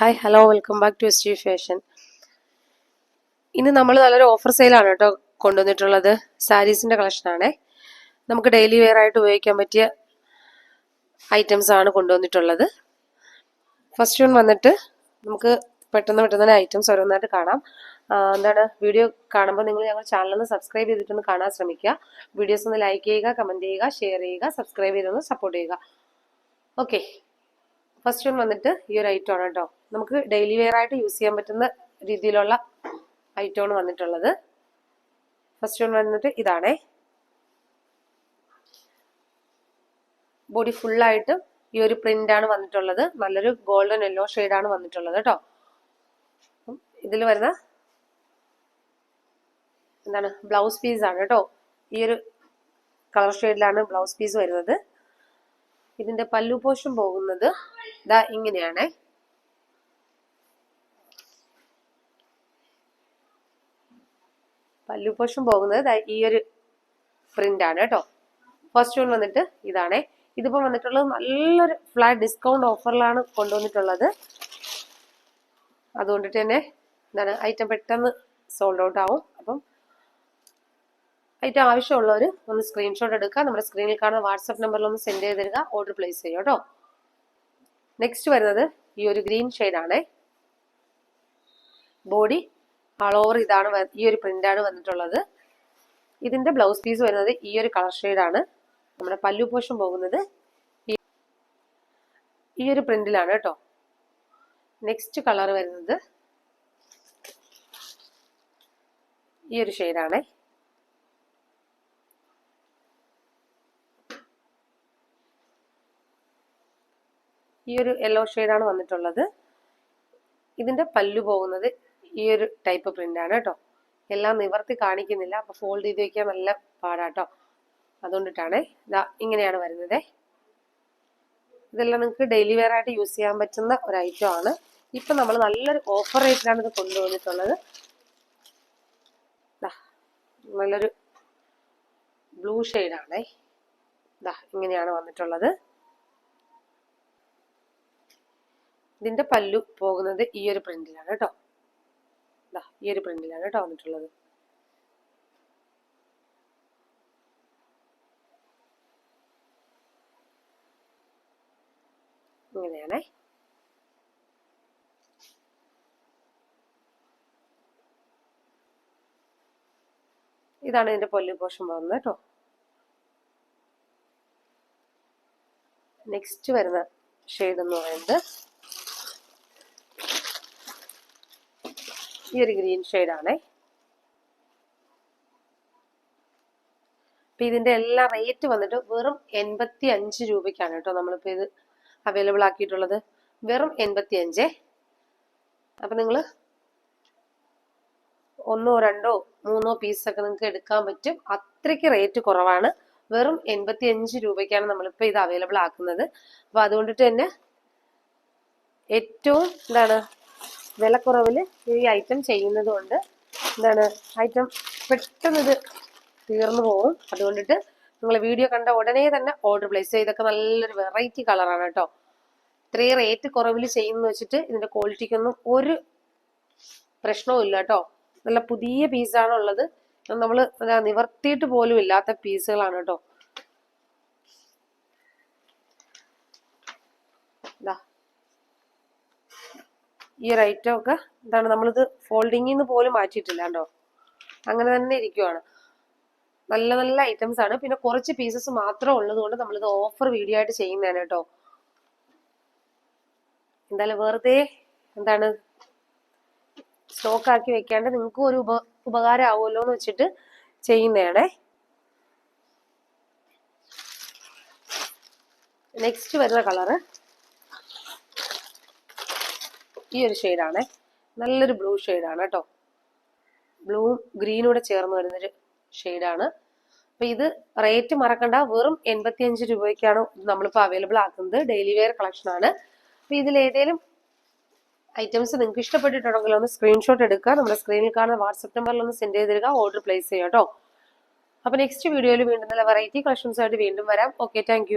Hi hello welcome back to S T fashion ഇന്ന് നമ്മൾ നല്ലൊരു ഓഫർ സെയിലാണ് കേട്ടോ കൊണ്ടുവന്നിട്ടുള്ളത്. സാരീസിന്റെ കളക്ഷനാണേ നമുക്ക് ഡെയിലി വെയർ ആയിട്ട് ഉപയോഗിക്കാൻ പറ്റിയ ഐറ്റംസ് ആണ് കൊണ്ടുവന്നിട്ടുള്ളത്. ഫസ്റ്റ് വൺ വന്നിട്ട് നമുക്ക് പെട്ടെന്ന് പെട്ടെന്ന് ഐറ്റംസ് ഓരോന്നായിട്ട് കാണാം. എന്താണ് വീഡിയോ കാണുമ്പോൾ നിങ്ങൾ ഞങ്ങൾ ചാനലൊന്ന് സബ്സ്ക്രൈബ് ചെയ്തിട്ടൊന്ന് കാണാൻ ശ്രമിക്കുക. വീഡിയോസ് ഒന്ന് ലൈക്ക് ചെയ്യുക കമന്റ് ചെയ്യുക ഷെയർ ചെയ്യുക സബ്സ്ക്രൈബ് ചെയ്തൊന്ന് സപ്പോർട്ട് ചെയ്യുക. ഓക്കെ ഫസ്റ്റ് വൺ വന്നിട്ട് ഈ ഒരു ഐറ്റം ആണ് കേട്ടോ നമുക്ക് ഡെയിലി വെയർ ആയിട്ട് യൂസ് ചെയ്യാൻ പറ്റുന്ന രീതിയിലുള്ള ഐറ്റം ആണ് വന്നിട്ടുള്ളത്. ഫസ്റ്റ് വൺ വന്നിട്ട് ഇതാണേ. ബോഡി ഫുള്ളായിട്ട് ഈ ഒരു പ്രിന്റ് ആണ് വന്നിട്ടുള്ളത്. നല്ലൊരു ഗോൾഡൻ യെല്ലോ ആണ് വന്നിട്ടുള്ളത് കേട്ടോ ഇതിൽ വരുന്ന എന്താണ്? ബ്ലൗസ് പീസ് ആണ് കേട്ടോ ഈ ഒരു കളർ ഷെയ്ഡിലാണ് ബ്ലൗസ് പീസ് വരുന്നത്. ഇതിന്റെ പല്ലു പോഷൻ പോകുന്നത് ദാ ഇങ്ങനെയാണ്. പല്ലു പോഷൻ പോകുന്നത് ഈ ഒരു പ്രിന്റ് ആണ് കേട്ടോ. ഫസ്റ്റ് വൺ വന്നിട്ട് ഇതാണേ. ഇതിപ്പോ വന്നിട്ടുള്ളത് നല്ലൊരു ഫ്ലാറ്റ് ഡിസ്കൗണ്ട് ഓഫറിലാണ് കൊണ്ടുവന്നിട്ടുള്ളത്. അതുകൊണ്ടിട്ട് തന്നെ എന്താണ് ഐറ്റം പെട്ടെന്ന് സോൾഡ് ഔട്ട് ആവും. അപ്പം ഐറ്റം ആവശ്യമുള്ളവർ ഒന്ന് സ്ക്രീൻഷോട്ട് എടുക്കുക. നമ്മുടെ സ്ക്രീനിൽ കാണുന്ന വാട്സപ്പ് നമ്പറിൽ ഒന്ന് സെൻഡ് ചെയ്ത് തരിക ഓർഡർ പ്ലേസ് ചെയ്യുക കേട്ടോ നെക്സ്റ്റ് വരുന്നത് ഈ ഒരു ഗ്രീൻ ഷെയ്ഡാണേ ബോഡി ആൾ ഓവർ ഇതാണ് ഈ ഒരു പ്രിന്റാണ് വന്നിട്ടുള്ളത്. ഇതിന്റെ ബ്ലൗസ് പീസ് വരുന്നത് ഈ ഒരു കളർ ആണ്. നമ്മുടെ പല്ലു പോഷൻ പോകുന്നത് ഈ ഒരു പ്രിന്റിലാണ് കേട്ടോ നെക്സ്റ്റ് കളർ വരുന്നത് ഈ ഒരു ഷെയ്ഡാണേ ഈ ഒരു യെല്ലോ ആണ് വന്നിട്ടുള്ളത്. ഇതിന്റെ പല്ലു പോകുന്നത് ഈ ഒരു ടൈപ്പ് പ്രിന്റ് ആണ് കേട്ടോ. എല്ലാം നിവർത്തി കാണിക്കുന്നില്ല. അപ്പോൾ ഫോൾഡ് ചെയ്ത് വെക്കാൻ നല്ല പാടാട്ടോ. അതുകൊണ്ടിട്ടാണ് ഇതാ ഇങ്ങനെയാണ് വരുന്നത്. ഇതെല്ലാം നിങ്ങൾക്ക് ഡെയിലി വെയർ ആയിട്ട് യൂസ് ചെയ്യാൻ പറ്റുന്ന ഒരു ഐറ്റം ആണ്. ഇപ്പൊ നമ്മൾ നല്ലൊരു ഓഫർ റേറ്റിലാണ് ഇത് കൊണ്ടുവന്നിട്ടുള്ളത്. നല്ലൊരു ബ്ലൂ ആണേ. ഇതാ ഇങ്ങനെയാണ് വന്നിട്ടുള്ളത്. ഇതിന്റെ പല്ലു പോകുന്നത് ഈ ഒരു പ്രിന്റിലാണ് കേട്ടോ. ഈ ഒരു പ്രിന്റിലാണ് കേട്ടോ വന്നിട്ടുള്ളത്. ഇങ്ങനെയാണേ. ഇതാണ് ഇതിന്റെ പൊല്ലു പോഷൻ പോകുന്നത് കേട്ടോ. നെക്സ്റ്റ് വരുന്ന ഷെയ്ഡ് എന്ന് പറയുന്നത് ഈ ഒരു ഗ്രീൻ ആണേ അപ്പൊ ഇതിന്റെ എല്ലാ റേറ്റ് വന്നിട്ട് വെറും എൺപത്തി അഞ്ച് രൂപയ്ക്കാണ് കേട്ടോ നമ്മളിപ്പോ ഇത് അവൈലബിൾ ആക്കിയിട്ടുള്ളത്. വെറും എൺപത്തി അഞ്ചേ അപ്പൊ നിങ്ങൾ ഒന്നോ രണ്ടോ മൂന്നോ പീസൊക്കെ നിങ്ങൾക്ക് എടുക്കാൻ പറ്റും. അത്രയ്ക്ക് റേറ്റ് കുറവാണ്. വെറും എൺപത്തി അഞ്ച് രൂപയ്ക്കാണ് നമ്മളിപ്പോ ഇത് അവൈലബിൾ ആക്കുന്നത്. അപ്പൊ അതുകൊണ്ടിട്ട് തന്നെ ഏറ്റവും എന്താണ് വിലക്കുറവിൽ ഈ ഐറ്റം ചെയ്യുന്നത് കൊണ്ട് എന്താണ് ഐറ്റം പെട്ടെന്ന് ഇത് തീർന്നു പോകും. അതുകൊണ്ടിട്ട് നിങ്ങൾ വീഡിയോ കണ്ട ഉടനെ തന്നെ ഓർഡർ പ്ലേസ് ചെയ്യുക ഇതൊക്കെ നല്ലൊരു വെറൈറ്റി കളറാണ് കേട്ടോ. ഇത്രയും റേറ്റ് കുറവിൽ ചെയ്യുന്നു വെച്ചിട്ട് ഇതിന്റെ ക്വാളിറ്റിക്കൊന്നും ഒരു പ്രശ്നവും ഇല്ല കേട്ടോ. നല്ല പുതിയ പീസാണ് ഉള്ളത്. നമ്മൾ നിവർത്തിയിട്ട് പോലും ഇല്ലാത്ത പീസുകളാണ് കേട്ടോ. ദാ ഈ റൈറ്റോ ഒക്കെ എന്താണ് നമ്മളിത് ഫോൾഡിങ്ങിൽ നിന്ന് പോലും മാറ്റിയിട്ടില്ല കേട്ടോ അങ്ങനെ തന്നെ ഇരിക്കുവാണ്. നല്ല നല്ല ഐറ്റംസ് ആണ്. പിന്നെ കുറച്ച് പീസസ് മാത്രം ഉള്ളതുകൊണ്ട് നമ്മളിത് ഓഫർ വീഡിയോ ആയിട്ട് ചെയ്യുന്നതാണ് കേട്ടോ. എന്തായാലും വെറുതെ എന്താണ് സ്റ്റോക്ക് ആക്കി വെക്കാണ്ട് നിങ്ങൾക്ക് ഒരു ഉപ ഉപകാരം ആവുമല്ലോ എന്ന് വെച്ചിട്ട് ചെയ്യുന്നതാണേ. നെക്സ്റ്റ് വരുന്ന കളറ് ഈ ഒരു ഷെയ്ഡാണേ. നല്ലൊരു ബ്ലൂ ഷെയ്ഡാണ് കേട്ടോ. ബ്ലൂവും ഗ്രീനും കൂടെ ചേർന്ന് വരുന്നൊരു ഷെയ്ഡാണ്. അപ്പൊ ഇത് റേറ്റ് മറക്കണ്ട. വെറും എൺപത്തിയഞ്ച് രൂപയ്ക്കാണ് നമ്മളിപ്പോൾ അവൈലബിൾ ആക്കുന്നത്. ഡെയിലി വെയർ കളക്ഷൻ ആണ്. അപ്പൊ ഇതിൽ ഏതെങ്കിലും ഐറ്റംസ് നിങ്ങൾക്ക് ഇഷ്ടപ്പെട്ടിട്ടുണ്ടെങ്കിൽ ഒന്ന് സ്ക്രീൻഷോട്ട് എടുക്കുക. നമ്മുടെ സ്ക്രീനിൽ കാണുന്ന വാട്സപ്പ് നമ്പറിൽ ഒന്ന് സെൻഡ് ചെയ്ത് തരിക. ഓർഡർ പ്ലേസ് ചെയ്യാം കേട്ടോ. അപ്പൊ നെക്സ്റ്റ് വീഡിയോയിൽ വീണ്ടും നല്ല വെറൈറ്റി കളക്ഷൻസ് ആയിട്ട് വീണ്ടും വരാം. Okay thank